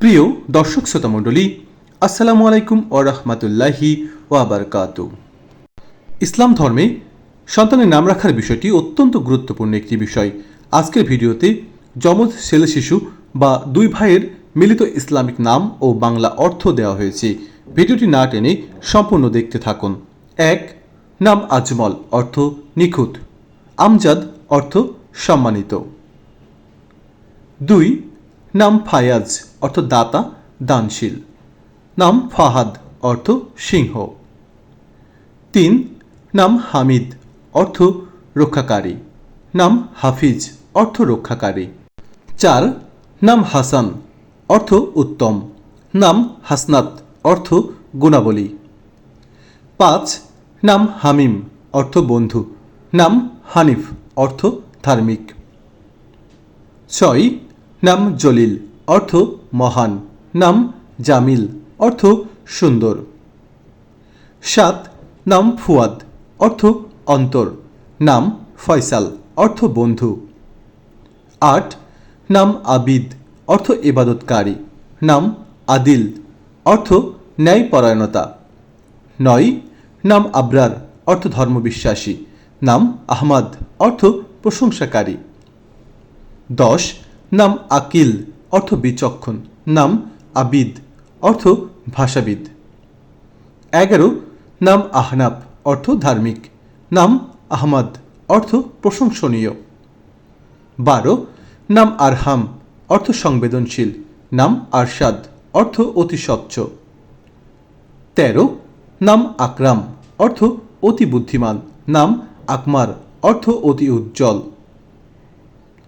প্রিয় দর্শক শ্রোতা মণ্ডলী, আসসালামু আলাইকুম ও রহমতুল্লাহি ওয়াবারকাত ইসলাম ধর্মে সন্তানের নাম রাখার বিষয়টি অত্যন্ত গুরুত্বপূর্ণ একটি বিষয়। আজকের ভিডিওতে যমজ ছেলে শিশু বা দুই ভাইয়ের মিলিত ইসলামিক নাম ও বাংলা অর্থ দেওয়া হয়েছে। ভিডিওটি না টেনে সম্পূর্ণ দেখতে থাকুন। এক, নাম আজমল, অর্থ নিখুঁত। আমজাদ, অর্থ সম্মানিত। দুই নাম ফায়াজ, অর্থ দাতা, দানশীল। নাম ফাহাদ, অর্থ সিংহ। তিন, নাম হামিদ, অর্থ রক্ষাকারী। নাম হাফিজ, অর্থ রক্ষাকারী। চার, নাম হাসান, অর্থ উত্তম। নাম হাসনাত, অর্থ গুণাবলী। পাঁচ, নাম হামিম, অর্থ বন্ধু। নাম হানিফ, অর্থ ধার্মিক। ছয় নাম জলিল, অর্থ মহান। নাম জামিল, অর্থ সুন্দর। সাত, নাম ফুয়াদ, অর্থ অন্তর। নাম ফয়সাল, অর্থ বন্ধু। আট, নাম আবিদ, অর্থ ইবাদতকারী। নাম আদিল, অর্থ ন্যায়পরায়ণতা। নয়, নাম আবরার, অর্থ ধর্মবিশ্বাসী। নাম আহমাদ, অর্থ প্রশংসাকারী। দশ নাম আকিল, অর্থ বিচক্ষণ। নাম আবিদ, অর্থ ভাষাবিদ। এগারো, নাম আহনাব, অর্থ ধার্মিক। নাম আহমদ, অর্থ প্রশংসনীয়। বারো, নাম আরহাম, অর্থ সংবেদনশীল। নাম আরশাদ, অর্থ অতি স্বচ্ছ। তেরো, নাম আকরাম, অর্থ অতি বুদ্ধিমান। নাম আকমার, অর্থ অতি উজ্জ্বল।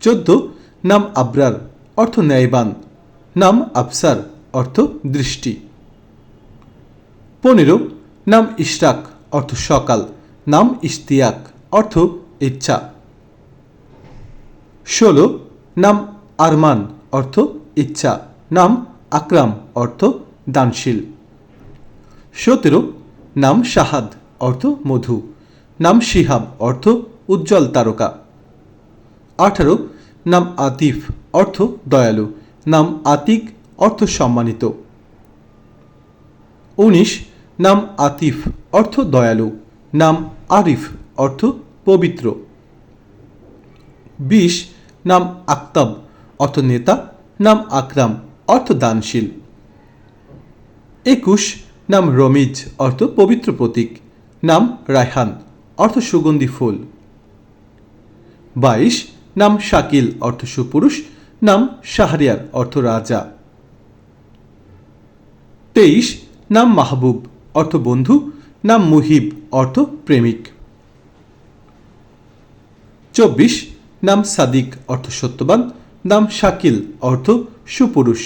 চোদ্দ নাম আবরার, অর্থ ন্যায়বান। নাম আফসার, অর্থ দৃষ্টি। পনেরো, নাম ইশরাক, অর্থ সকাল। নাম ইশতিয়াক, অর্থ ইচ্ছা। ষোলো, নাম আরমান, অর্থ ইচ্ছা। নাম আকরাম, অর্থ দানশীল। সতেরো, নাম শাহাদ, অর্থ মধু। নাম শিহাব, অর্থ উজ্জ্বল তারকা। আঠারো নাম আতিফ, অর্থ দয়ালু। নাম আতিক, অর্থ সম্মানিত। উনিশ, নাম আতিফ, অর্থ দয়ালু। নাম আরিফ, অর্থ পবিত্র। বিশ, নাম আক্তাব, অর্থ নেতা। নাম আকরাম, অর্থ দানশীল। একুশ, নাম রমিজ, অর্থ পবিত্র প্রতীক। নাম রায়হান, অর্থ সুগন্ধি ফুল। বাইশ নাম শাকিল অর্থ সুপুরুষ, নাম শাহরিয়ার অর্থ রাজা। তেইশ, নাম মাহবুব অর্থ বন্ধু, নাম মুহিব অর্থ প্রেমিক। চব্বিশ, নাম সাদিক অর্থ সত্যবান, নাম শাকিল অর্থ সুপুরুষ।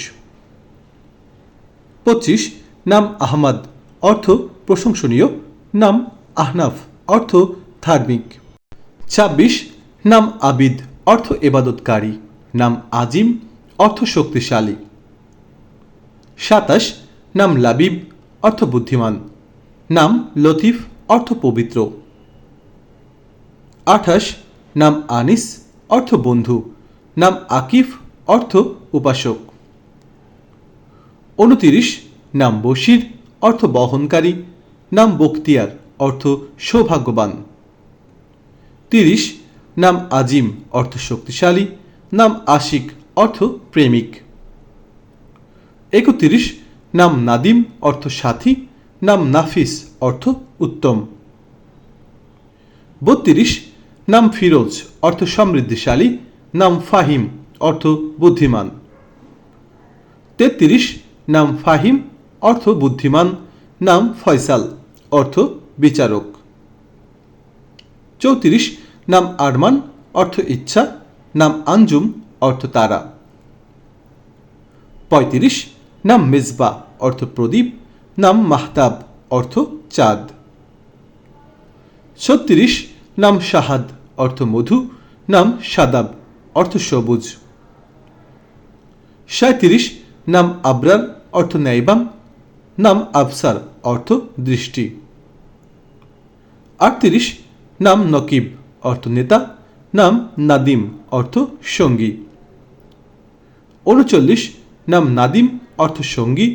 পঁচিশ, নাম আহমদ অর্থ প্রশংসনীয়, নাম আহনাফ অর্থ ধার্মিক। ছাব্বিশ, নাম আবিদ অর্থ এবাদতকারী, নাম আজিম, অর্থ শক্তিশালী। সাতাশ, নাম লাবিব, অর্থ বুদ্ধিমান। নাম লতিফ, অর্থ পবিত্র। আঠাশ, নাম আনিস, অর্থ বন্ধু। নাম আকিফ, অর্থ উপাসক। উনতিরিশ, নাম বশির, অর্থ বহনকারী। নাম বখতিয়ার, অর্থ সৌভাগ্যবান। তিরিশ নাম আজিম অর্থ শক্তিশালী, নাম আশিক অর্থ প্রেমিক। একত্রিশ, নাম নাদিম অর্থ সাথী, নাম নাফিস অর্থ উত্তম। বত্রিশ, নাম ফিরোজ অর্থ সমৃদ্ধিশালী, নাম ফাহিম অর্থ বুদ্ধিমান। তেত্রিশ, নাম ফাহিম অর্থ বুদ্ধিমান, নাম ফয়সাল অর্থ বিচারক। চৌত্রিশ নাম আরমান, অর্থ ইচ্ছা, নাম আঞ্জুম, অর্থ তারা। পঁয়ত্রিশ, নাম মেজবা অর্থ প্রদীপ, নাম মাহতাব, অর্থ চাঁদ। ছত্রিশ, নাম শাহাদ, অর্থ মধু, নাম সাদাব, অর্থ সবুজ। সাঁত্রিশ নাম আবরার, অর্থ ন্যায়বান নাম আফসার অর্থ দৃষ্টি। আটত্রিশ, নাম নকিব অর্থ নেতা, নাম নাদিম, অর্থ সঙ্গী। উনচল্লিশ, নাম নাদিম, অর্থ সঙ্গী,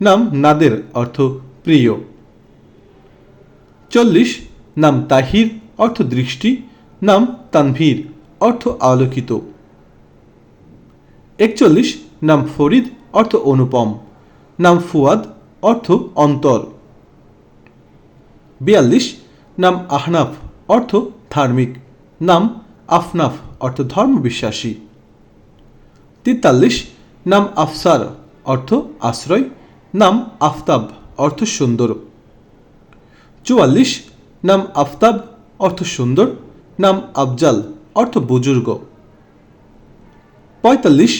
নাম নাদের, অর্থ প্রিয়। চল্লিশ, নাম তাহির, অর্থ দৃষ্টি, নাম তানভীর, অর্থ আলোকিত। একচল্লিশ, নাম ফরিদ, অর্থ অনুপম, নাম ফুয়াদ, অর্থ অন্তর। বিয়াল্লিশ, নাম আহনাফ, অর্থ ধার্মিক নাম আফনাফ, অর্থ ধর্মবিশ্বাসী। তেতাল্লিশ, নাম আফসার, অর্থ আশ্রয়। নাম আফতাব, অর্থ সুন্দর। চুয়াল্লিশ, নাম আফতাব, অর্থ সুন্দর। নাম আফজাল, অর্থ বুজুর্গ। পঁয়তাল্লিশ,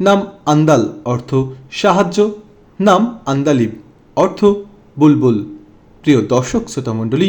নাম আন্দাল, অর্থ সাহায্য। নাম আন্দালিব, অর্থ বুলবুল। প্রিয় দর্শক শ্রোতা মণ্ডলী